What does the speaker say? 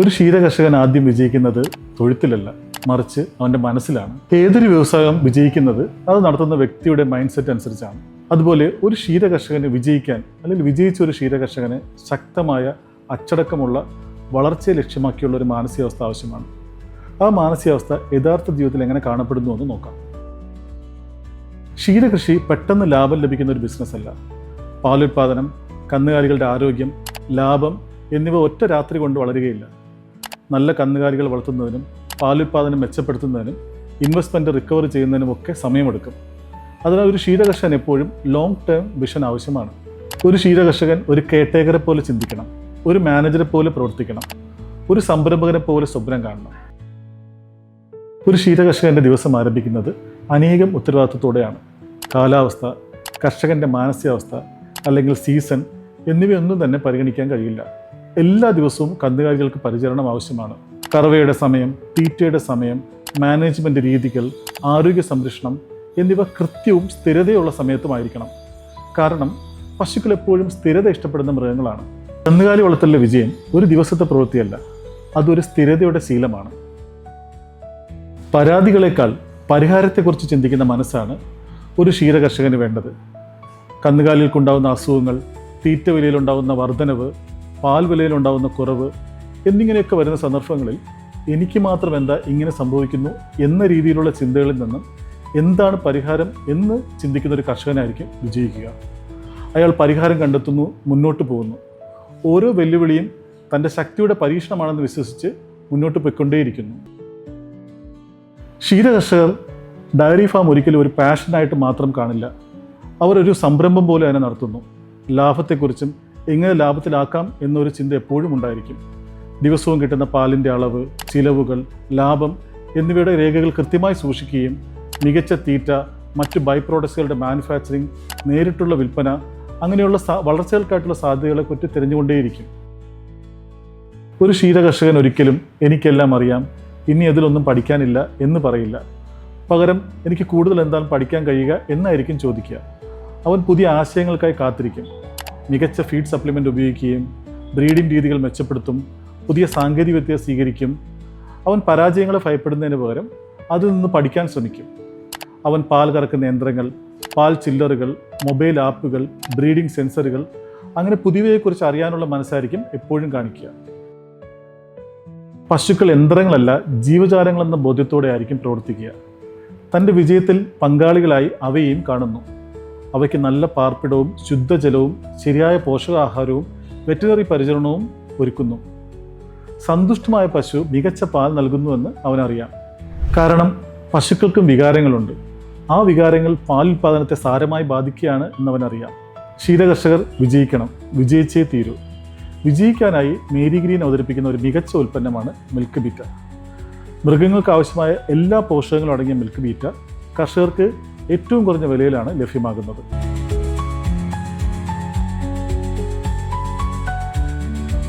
ഒരു ക്ഷീരകർഷകൻ ആദ്യം വിജയിക്കുന്നത് തൊഴുത്തിലല്ല മറിച്ച് അവന്റെ മനസ്സിലാണ്. ഏതൊരു വ്യവസായം വിജയിക്കുന്നത് അത് നടത്തുന്ന വ്യക്തിയുടെ മൈൻഡ് സെറ്റ് അനുസരിച്ചാണ്. അതുപോലെ ഒരു ക്ഷീരകർഷകന് വിജയിക്കാൻ അല്ലെങ്കിൽ വിജയിച്ച ഒരു ക്ഷീരകർഷകന് ശക്തമായ അച്ചടക്കമുള്ള വളർച്ചയെ ലക്ഷ്യമാക്കിയുള്ള ഒരു മാനസികാവസ്ഥ ആവശ്യമാണ്. ആ മാനസികാവസ്ഥ യഥാർത്ഥ ജീവിതത്തിൽ എങ്ങനെ കാണപ്പെടുന്നു എന്ന് നോക്കാം. ക്ഷീരകൃഷി പെട്ടെന്ന് ലാഭം ലഭിക്കുന്ന ഒരു ബിസിനസ് അല്ല. പാലുൽപാദനം കന്നുകാലികളുടെ ആരോഗ്യം ലാഭം എന്നിവ ഒറ്റ രാത്രി കൊണ്ട് വളരുകയില്ല. നല്ല കന്നുകാലികൾ വളർത്തുന്നതിനും പാലുൽപാദനം മെച്ചപ്പെടുത്തുന്നതിനും ഇൻവെസ്റ്റ്മെന്റ് റിക്കവർ ചെയ്യുന്നതിനും ഒക്കെ സമയമെടുക്കും. അതിനാൽ ഒരു ക്ഷീരകർഷകൻ എപ്പോഴും ലോങ് ടേം വിഷൻ ആവശ്യമാണ്. ഒരു ക്ഷീരകർഷകൻ ഒരു കെയർടേക്കറെ പോലെ ചിന്തിക്കണം. ഒരു മാനേജറെ പോലെ പ്രവർത്തിക്കണം. ഒരു സംരംഭകനെ പോലെ സ്വപ്നം കാണണം. ഒരു ശീതകർഷകന്റെ ദിവസം ആരംഭിക്കുന്നത് അനേകം ഉത്തരവാദിത്വത്തോടെയാണ്. കാലാവസ്ഥ കർഷകന്റെ മാനസികാവസ്ഥ അല്ലെങ്കിൽ സീസൺ എന്നിവയൊന്നും തന്നെ പരിഗണിക്കാൻ കഴിയില്ല. എല്ലാ ദിവസവും കന്നുകാലികൾക്ക് പരിചരണം ആവശ്യമാണ്. കറവയുടെ സമയം തീറ്റയുടെ സമയം മാനേജ്മെന്റ് രീതികൾ ആരോഗ്യ സംരക്ഷണം എന്നിവ കൃത്യവും സ്ഥിരതയുള്ള സമയത്തുമായിരിക്കണം. കാരണം പശുക്കൾ എപ്പോഴും സ്ഥിരത ഇഷ്ടപ്പെടുന്ന മൃഗങ്ങളാണ്. കന്നുകാലി വളർത്തലിലെ വിജയം ഒരു ദിവസത്തെ പ്രവൃത്തിയല്ല അതൊരു സ്ഥിരതയുടെ ശീലമാണ്. പരാതികളെക്കാൾ പരിഹാരത്തെക്കുറിച്ച് ചിന്തിക്കുന്ന മനസ്സാണ് ഒരു ക്ഷീരകർഷകന് വേണ്ടത്. കന്നുകാലികൾക്കുണ്ടാകുന്ന അസുഖങ്ങൾ തീറ്റ വിലയിലുണ്ടാകുന്ന വർധനവ് പാൽ വിലയിലുണ്ടാകുന്ന കുറവ് എന്നിങ്ങനെയൊക്കെ വരുന്ന സന്ദർഭങ്ങളിൽ എനിക്ക് മാത്രം എന്താ ഇങ്ങനെ സംഭവിക്കുന്നു എന്ന രീതിയിലുള്ള ചിന്തകളിൽ നിന്ന് എന്താണ് പരിഹാരം എന്ന് ചിന്തിക്കുന്ന ഒരു കർഷകനായിരിക്കും വിജയിക്കുക. അയാൾ പരിഹാരം കണ്ടെത്തുന്നു മുന്നോട്ട് പോകുന്നു. ഓരോ വെല്ലുവിളിയും തന്റെ ശക്തിയുടെ പരീക്ഷണമാണെന്ന് വിശ്വസിച്ച് മുന്നോട്ട് പോയിക്കൊണ്ടേയിരിക്കുന്നു. ക്ഷീരകർഷകർ ഡയറി ഫാം ഒരിക്കലും ഒരു പാഷനായിട്ട് മാത്രം കാണില്ല. അവർ ഒരു സംരംഭം പോലെ അതിനെ നടത്തുന്നു. ലാഭത്തെക്കുറിച്ചും എങ്ങനെ ലാഭത്തിലാക്കാം എന്നൊരു ചിന്ത എപ്പോഴും ഉണ്ടായിരിക്കും. ദിവസവും കിട്ടുന്ന പാലിന്റെ അളവ് ചിലവുകൾ ലാഭം എന്നിവയുടെ രേഖകൾ കൃത്യമായി സൂക്ഷിക്കുകയും മികച്ച തീറ്റ മറ്റ് ബൈ പ്രോഡക്ട്സുകളുടെ മാനുഫാക്ചറിങ് നേരിട്ടുള്ള വിൽപ്പന അങ്ങനെയുള്ള വളർച്ചകൾക്കായിട്ടുള്ള സാധ്യതകളെക്കുറിച്ച് തിരഞ്ഞുകൊണ്ടേയിരിക്കും. ഒരു ക്ഷീരകർഷകൻ ഒരിക്കലും എനിക്കെല്ലാം അറിയാം ഇനി അതിലൊന്നും പഠിക്കാനില്ല എന്ന് പറയില്ല. പകരം എനിക്ക് കൂടുതൽ എന്താണ് പഠിക്കാൻ കഴിയുക എന്നായിരിക്കും ചോദിക്കുക. അവൻ പുതിയ ആശയങ്ങൾക്കായി കാത്തിരിക്കും. മികച്ച ഫീഡ് സപ്ലിമെന്റ് ഉപയോഗിക്കുകയും ബ്രീഡിംഗ് രീതികൾ മെച്ചപ്പെടുത്തും പുതിയ സാങ്കേതികവിദ്യ സ്വീകരിക്കും. അവൻ പരാജയങ്ങളെ ഭയപ്പെടുന്നതിന് പകരം അതിൽ നിന്ന് പഠിക്കാൻ ശ്രമിക്കും. അവൻ പാൽ കറക്കുന്ന യന്ത്രങ്ങൾ പാൽ ചില്ലറുകൾ മൊബൈൽ ആപ്പുകൾ ബ്രീഡിംഗ് സെൻസറുകൾ അങ്ങനെ പുതിയവയെക്കുറിച്ച് അറിയാനുള്ള മനസ്സായിരിക്കും എപ്പോഴും കാണിക്കുക. പശുക്കൾ യന്ത്രങ്ങളല്ല ജീവജാലങ്ങളെന്ന ബോധ്യത്തോടെ ആയിരിക്കും പ്രവർത്തിക്കുക. തന്റെ വിജയത്തിൽ പങ്കാളികളായി അവയെയും കാണുന്നു. അവയ്ക്ക് നല്ല പാർപ്പിടവും ശുദ്ധജലവും ശരിയായ പോഷകാഹാരവും വെറ്റിനറി പരിചരണവും ഒരുക്കുന്നു. സന്തുഷ്ടമായ പശു മികച്ച പാൽ നൽകുന്നുവെന്ന് അവനറിയാം. കാരണം പശുക്കൾക്കും വികാരങ്ങളുണ്ട്. ആ വികാരങ്ങൾ പാൽ ഉൽപ്പാദനത്തെ സാരമായി ബാധിക്കുകയാണ് എന്നവനറിയാം. ക്ഷീരകർഷകർ വിജയിക്കണം. വിജയിച്ചേ തീരൂ. വിജയിക്കാനായി മേരി ഗ്രീൻ അവതരിപ്പിക്കുന്ന ഒരു മികച്ച ഉൽപ്പന്നമാണ് മിൽക്ക് ബീറ്റ. മൃഗങ്ങൾക്ക് ആവശ്യമായ എല്ലാ പോഷകങ്ങളും അടങ്ങിയ മിൽക്ക് ബീറ്റ കർഷകർക്ക് ഏറ്റവും കുറഞ്ഞ വിലയിലാണ് ലഭ്യമാകുന്നത്.